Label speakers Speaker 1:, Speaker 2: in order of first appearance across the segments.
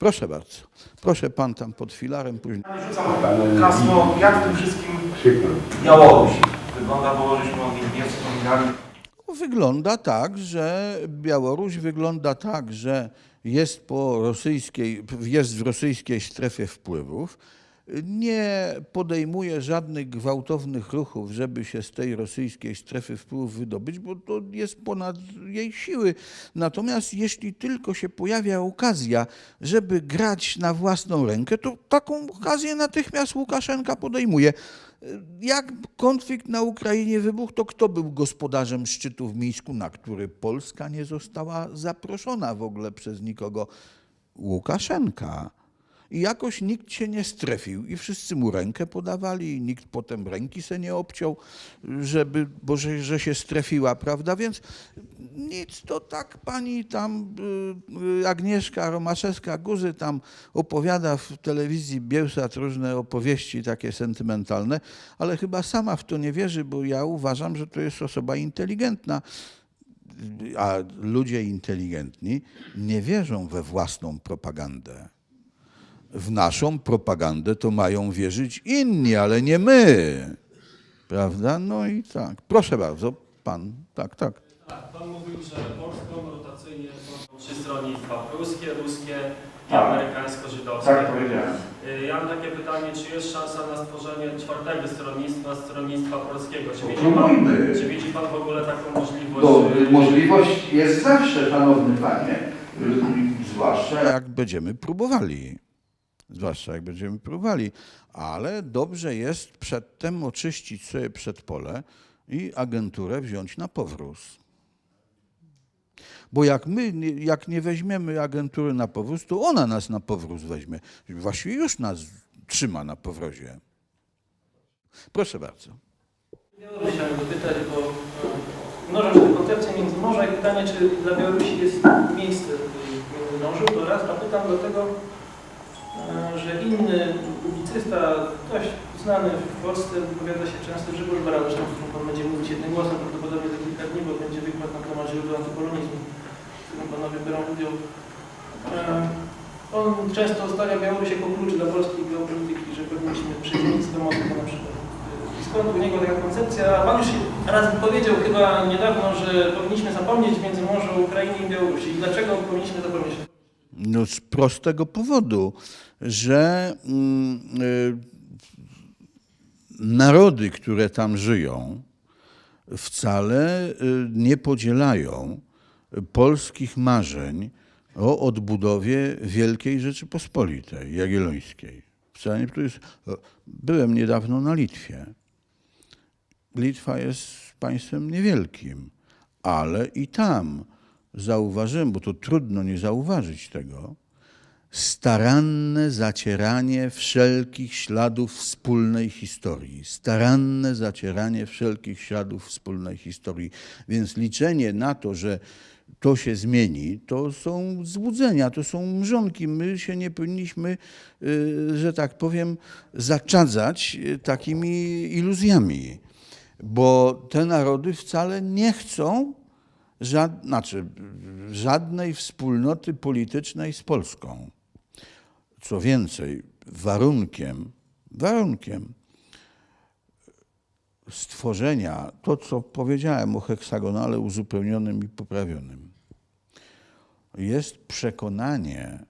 Speaker 1: Proszę bardzo. Proszę pan tam pod filarem później.
Speaker 2: Rzucam hasło, jak w tym wszystkim. Białoruś wygląda, bo żeśmy o nim nie wspominali.
Speaker 1: Wygląda tak, że Białoruś wygląda tak, że jest, po rosyjskiej, jest w rosyjskiej strefie wpływów, nie podejmuje żadnych gwałtownych ruchów, żeby się z tej rosyjskiej strefy wpływów wydobyć, bo to jest ponad jej siły. Natomiast jeśli tylko się pojawia okazja, żeby grać na własną rękę, to taką okazję natychmiast Łukaszenka podejmuje. Jak konflikt na Ukrainie wybuchł, to kto był gospodarzem szczytu w Mińsku, na który Polska nie została zaproszona w ogóle przez nikogo? Łukaszenka. I jakoś nikt się nie strefił i wszyscy mu rękę podawali i nikt potem ręki se nie obciął, żeby, bo że, że się strefiła, prawda? Więc nic, to tak pani tam y, Agnieszka Romaszewska-Guzy tam opowiada w telewizji Bielsat różne opowieści takie sentymentalne, ale chyba sama w to nie wierzy, bo ja uważam, że to jest osoba inteligentna a ludzie inteligentni nie wierzą we własną propagandę. W naszą propagandę to mają wierzyć inni, ale nie my. Prawda? No i tak. Proszę bardzo, pan. Tak, tak.
Speaker 3: Tak, Pan mówił, że Polską rotacyjnie są trzy stronnictwa, pruskie, ruskie i
Speaker 4: Tak.
Speaker 3: amerykańsko-żydowskie.
Speaker 4: Tak powiedziałem.
Speaker 3: Y, Ja mam takie pytanie, czy jest szansa na stworzenie czwartego stronnictwa, stronnictwa polskiego? Czy widzi, pan, czy widzi pan w ogóle taką możliwość?
Speaker 4: No,
Speaker 3: y,
Speaker 4: możliwość jest zawsze, szanowny panie. Zwłaszcza jak
Speaker 1: Jak będziemy próbowali. Zwłaszcza jak będziemy próbowali. Ale dobrze jest przedtem oczyścić sobie przedpole i agenturę wziąć na powróz. Bo jak my, jak nie weźmiemy agentury na powróz, to ona nas na powróz weźmie. Właściwie już nas trzyma na powrozie. Proszę bardzo.
Speaker 5: Białoruś chciałem dopytać, bo e, mnożą się te koncepcje Międzymorza i pytanie, czy dla Białorusi jest miejsce w Międzymorzu, to raz, a pytam dlatego, e, że inny publicysta, dość znany w Polsce, wypowiada się często Grzegorz Baralusz, z którym Pan będzie mówić jednym głosem prawdopodobnie za kilka dni, bo będzie wykład na temat źródeł antypolonizmu, w którym Panowie biorą udział. E, On często stawia Białoruś jako klucz dla polskiej geopolityki, że powinniśmy przyjść do Moskwy na przykład. I skąd u niego taka koncepcja? Pan już raz powiedział chyba niedawno, że powinniśmy zapomnieć w Międzymorzu Ukrainy i Białorusi. Dlaczego powinniśmy zapomnieć?
Speaker 1: No z prostego powodu, że mm, y, narody, które tam żyją, wcale y, nie podzielają polskich marzeń o odbudowie Wielkiej Rzeczypospolitej Jagiellońskiej. Wcale nie, jest, byłem niedawno na Litwie. Litwa jest państwem niewielkim, ale i tam zauważyłem, bo to trudno nie zauważyć tego, staranne zacieranie wszelkich śladów wspólnej historii. Staranne zacieranie wszelkich śladów wspólnej historii. Więc liczenie na to, że to się zmieni, to są złudzenia, to są mrzonki. My się nie powinniśmy, y, że tak powiem, zaczadzać y, takimi iluzjami, bo te narody wcale nie chcą żad, znaczy, żadnej wspólnoty politycznej z Polską. Co więcej, warunkiem, warunkiem stworzenia, to co powiedziałem o heksagonale uzupełnionym i poprawionym, jest przekonanie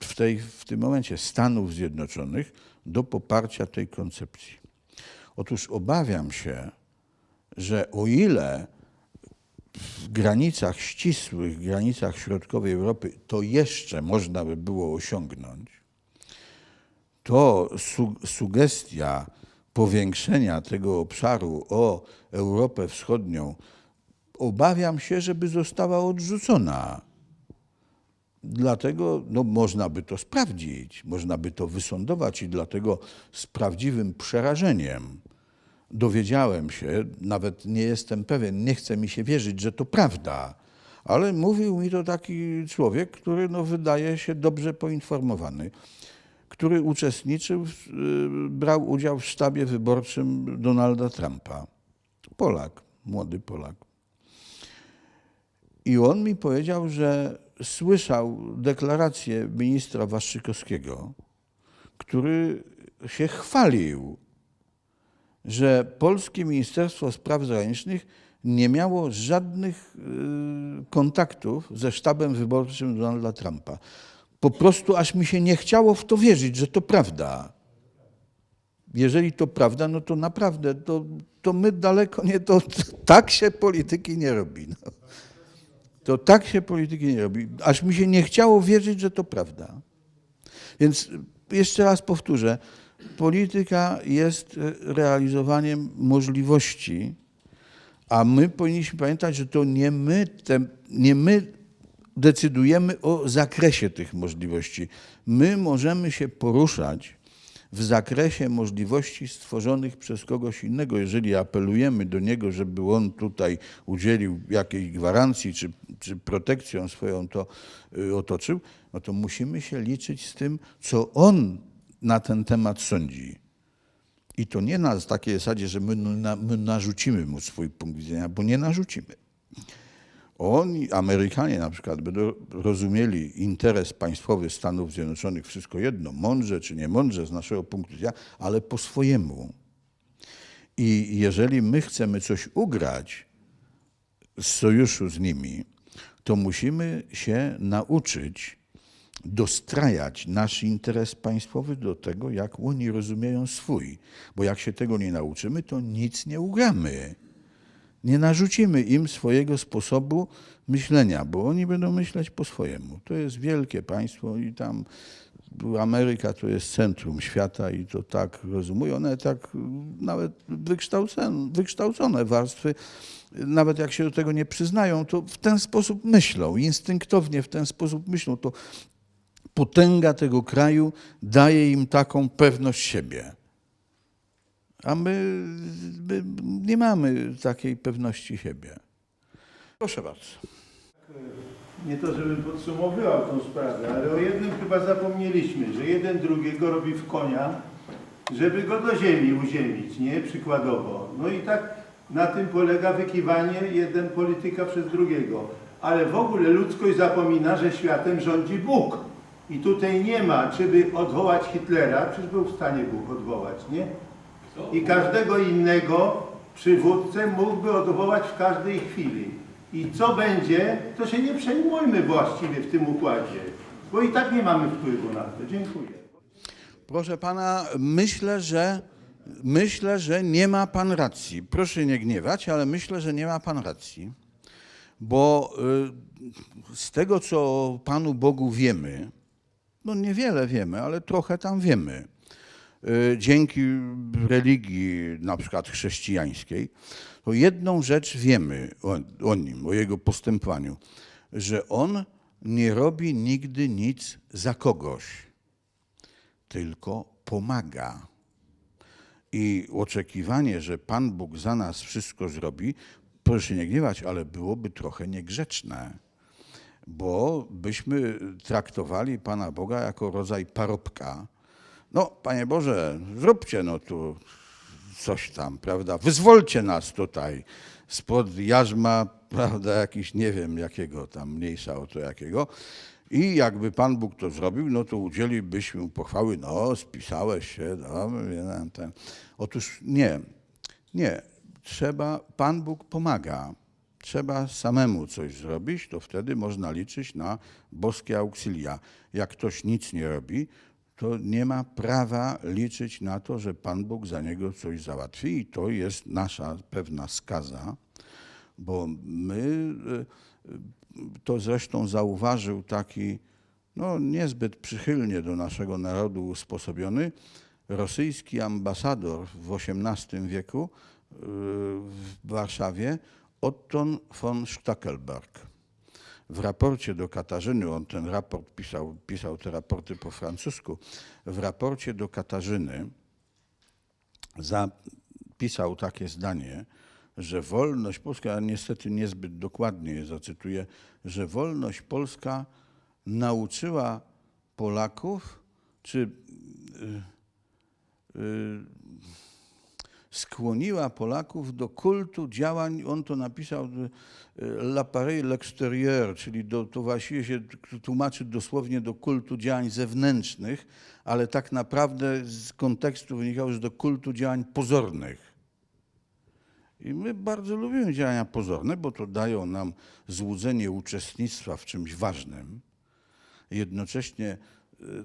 Speaker 1: w, tej, w tym momencie Stanów Zjednoczonych do poparcia tej koncepcji. Otóż obawiam się, że o ile w granicach ścisłych, granicach środkowej Europy to jeszcze można by było osiągnąć, to su sugestia powiększenia tego obszaru o Europę Wschodnią, obawiam się, żeby została odrzucona. Dlatego no, można by to sprawdzić, można by to wysądować i dlatego z prawdziwym przerażeniem dowiedziałem się, nawet nie jestem pewien, nie chce mi się wierzyć, że to prawda, ale mówił mi to taki człowiek, który no, wydaje się dobrze poinformowany, który uczestniczył, w- y, brał udział w sztabie wyborczym Donalda Trumpa. Polak, młody Polak. I on mi powiedział, że słyszał deklarację ministra Waszczykowskiego, który się chwalił, że polskie Ministerstwo Spraw Zagranicznych nie miało żadnych y, kontaktów ze sztabem wyborczym Donalda Trumpa. Po prostu aż mi się nie chciało w to wierzyć, że to prawda. Jeżeli to prawda, no to naprawdę, to, to my daleko nie, to tak się polityki nie robi. No. To tak się polityki nie robi. Aż mi się nie chciało wierzyć, że to prawda. Więc jeszcze raz powtórzę, polityka jest e, realizowaniem możliwości, a my powinniśmy pamiętać, że to nie my, te, nie my decydujemy o zakresie tych możliwości. My możemy się poruszać w zakresie możliwości stworzonych przez kogoś innego. Jeżeli apelujemy do niego, żeby on tutaj udzielił jakiejś gwarancji, czy, czy protekcją swoją to y, otoczył, no to musimy się liczyć z tym, co on na ten temat sądzi. I to nie na takiej zasadzie, że my, na, my narzucimy mu swój punkt widzenia, bo nie narzucimy. Oni, Amerykanie na przykład, będą rozumieli interes państwowy Stanów Zjednoczonych, wszystko jedno, mądrze czy nie mądrze z naszego punktu widzenia, ale po swojemu. I jeżeli my chcemy coś ugrać z sojuszu z nimi, to musimy się nauczyć dostrajać nasz interes państwowy do tego, jak oni rozumieją swój. Bo jak się tego nie nauczymy, to nic nie ugramy nie narzucimy im swojego sposobu myślenia, bo oni będą myśleć po swojemu. To jest wielkie państwo i tam Ameryka to jest centrum świata i to tak rozumują, one tak nawet wykształcone, wykształcone warstwy, nawet jak się do tego nie przyznają, to w ten sposób myślą, instynktownie w ten sposób myślą. To potęga tego kraju daje im taką pewność siebie. A my, my nie mamy takiej pewności siebie. Proszę bardzo.
Speaker 6: Nie to, żebym podsumowywał tą sprawę, ale o jednym chyba zapomnieliśmy, że jeden drugiego robi w konia, żeby go do ziemi uziemić, nie? Przykładowo. No i tak na tym polega wykiwanie jeden polityka przez drugiego. Ale w ogóle ludzkość zapomina, że światem rządzi Bóg. I tutaj nie ma, czy by odwołać Hitlera, przecież był w stanie Bóg odwołać, nie? I każdego innego przywódcę mógłby odwołać w każdej chwili. I co będzie, to się nie przejmujmy właściwie w tym układzie, bo i tak nie mamy wpływu na to. Dziękuję.
Speaker 1: Proszę pana, myślę, że myślę, że nie ma pan racji. Proszę nie gniewać, ale myślę, że nie ma pan racji. Bo y, z tego, co Panu Bogu wiemy, no niewiele wiemy, ale trochę tam wiemy. Y, Dzięki religii, na przykład chrześcijańskiej, to jedną rzecz wiemy o, o nim, o jego postępowaniu, że on nie robi nigdy nic za kogoś tylko pomaga. I oczekiwanie, że Pan Bóg za nas wszystko zrobi, proszę się nie gniewać, ale byłoby trochę niegrzeczne, bo byśmy traktowali Pana Boga jako rodzaj parobka. No, Panie Boże, zróbcie no tu coś tam, prawda? Wyzwolcie nas tutaj spod jarzma, prawda, jakiś nie wiem jakiego tam, mniejsza o to jakiego. I jakby Pan Bóg to zrobił, no to udzielibyśmy mu pochwały, no spisałeś się, no, wiem, ten. Otóż nie, nie. Trzeba, Pan Bóg pomaga. Trzeba samemu coś zrobić, to wtedy można liczyć na boskie auxilia. Jak ktoś nic nie robi, to nie ma prawa liczyć na to, że Pan Bóg za niego coś załatwi i to jest nasza pewna skaza, bo my, y, to zresztą zauważył taki, no niezbyt przychylnie do naszego narodu usposobiony, rosyjski ambasador w XVIII wieku y, w Warszawie, Otton von Stackelberg. W raporcie do Katarzyny, on ten raport pisał, pisał te raporty po francusku, w raporcie do Katarzyny zapisał takie zdanie, że wolność polska, a niestety niezbyt dokładnie je zacytuję, że wolność polska nauczyła Polaków, czy y, y, skłoniła Polaków do kultu działań, on to napisał, y, l'appareil l'extérieur, czyli do, to właściwie się tłumaczy dosłownie do kultu działań zewnętrznych, ale tak naprawdę z kontekstu wynikało, że do kultu działań pozornych. I my bardzo lubimy działania pozorne, bo to dają nam złudzenie uczestnictwa w czymś ważnym. Jednocześnie y,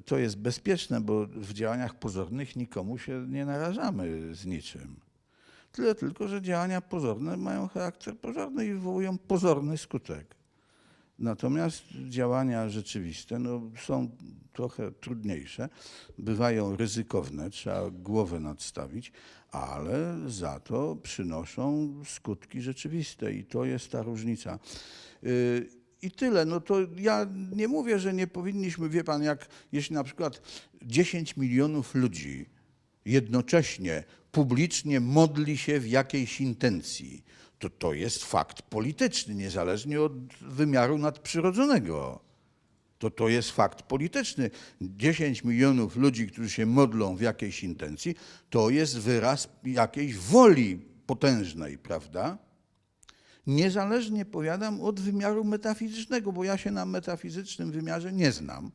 Speaker 1: to jest bezpieczne, bo w działaniach pozornych nikomu się nie narażamy z niczym. Tyle tylko, że działania pozorne mają charakter pozorny i wywołują pozorny skutek. Natomiast działania rzeczywiste no, są trochę trudniejsze, bywają ryzykowne, trzeba głowę nadstawić, ale za to przynoszą skutki rzeczywiste i to jest ta różnica. I tyle. No to ja nie mówię, że nie powinniśmy, wie pan, jak jeśli na przykład 10 milionów ludzi jednocześnie publicznie modli się w jakiejś intencji, to to jest fakt polityczny, niezależnie od wymiaru nadprzyrodzonego. To to jest fakt polityczny. 10 milionów ludzi, którzy się modlą w jakiejś intencji, to jest wyraz jakiejś woli potężnej, prawda? Niezależnie, powiadam, od wymiaru metafizycznego, bo ja się na metafizycznym wymiarze nie znam.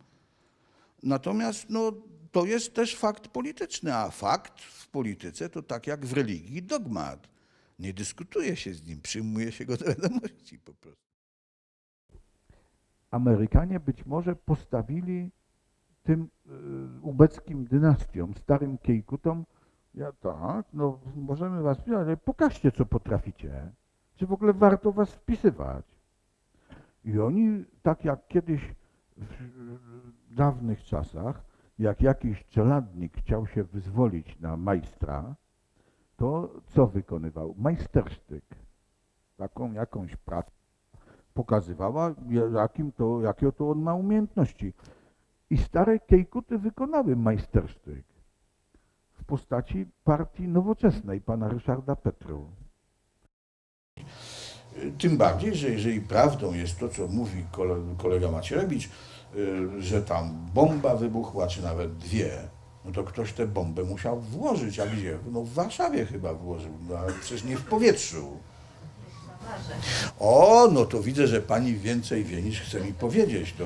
Speaker 1: Natomiast no, to jest też fakt polityczny, a fakt w polityce to tak jak w religii dogmat. Nie dyskutuje się z nim, przyjmuje się go do wiadomości po prostu.
Speaker 7: Amerykanie być może postawili tym y, ubeckim dynastiom, starym Kiejkutom, ja tak, no możemy was, ale pokażcie co potraficie. Czy w ogóle warto was wpisywać? I oni, tak jak kiedyś w dawnych czasach, jak jakiś czeladnik chciał się wyzwolić na majstra, to co wykonywał? Majstersztyk. Taką jakąś pracę pokazywała, jakim to, jakie to on ma umiejętności. I stare Kiejkuty wykonały majstersztyk w postaci partii nowoczesnej pana Ryszarda Petru.
Speaker 1: Tym bardziej, że jeżeli prawdą jest to, co mówi kole- kolega Macierewicz, y, że tam bomba wybuchła, czy nawet dwie, no to ktoś tę bombę musiał włożyć. A gdzie? No w Warszawie chyba włożył, no ale przecież nie w powietrzu. O, no to widzę, że pani więcej wie niż chce mi powiedzieć. To